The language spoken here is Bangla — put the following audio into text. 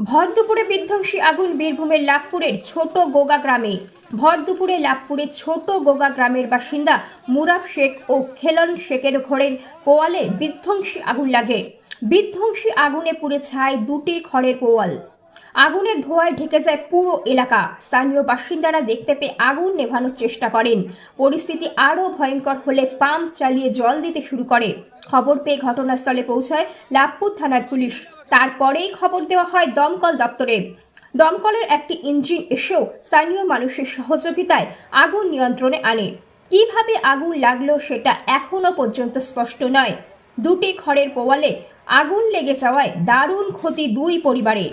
ভর দুপুরে বিধ্বংসী আগুন বীরভূমের লাভপুরের ছোট গোগা গ্রামে। ভর দুপুরে লাভপুরের ছোট গোগা গ্রামের বাসিন্দা মুরাব শেখ ও খেলন শেখের ঘরের পোয়ালে বিধ্বংসী আগুন লাগে। বিধ্বংসী আগুনে পুড়ে ছায় দুটি খড়ের পোয়াল আগুনের ধোঁয়ায় ঢেকে যায় পুরো এলাকা। স্থানীয় বাসিন্দারা দেখতে পেয়ে আগুন নেভানোর চেষ্টা করেন। পরিস্থিতি আরও ভয়ঙ্কর হলে পাম্প চালিয়ে জল দিতে শুরু করে। খবর পেয়ে ঘটনাস্থলে পৌঁছায় লাভপুর থানার পুলিশ। তারপরেই খবর দেওয়া হয় দমকল দপ্তরে। দমকলের একটি ইঞ্জিন এসেও স্থানীয় মানুষের সহযোগিতায় আগুন নিয়ন্ত্রণে আনে। কীভাবে আগুন লাগল সেটা এখনও পর্যন্ত স্পষ্ট নয়। দুটি খড়ের পোয়ালে আগুন লেগে যাওয়ায় দারুণ ক্ষতি দুই পরিবারের।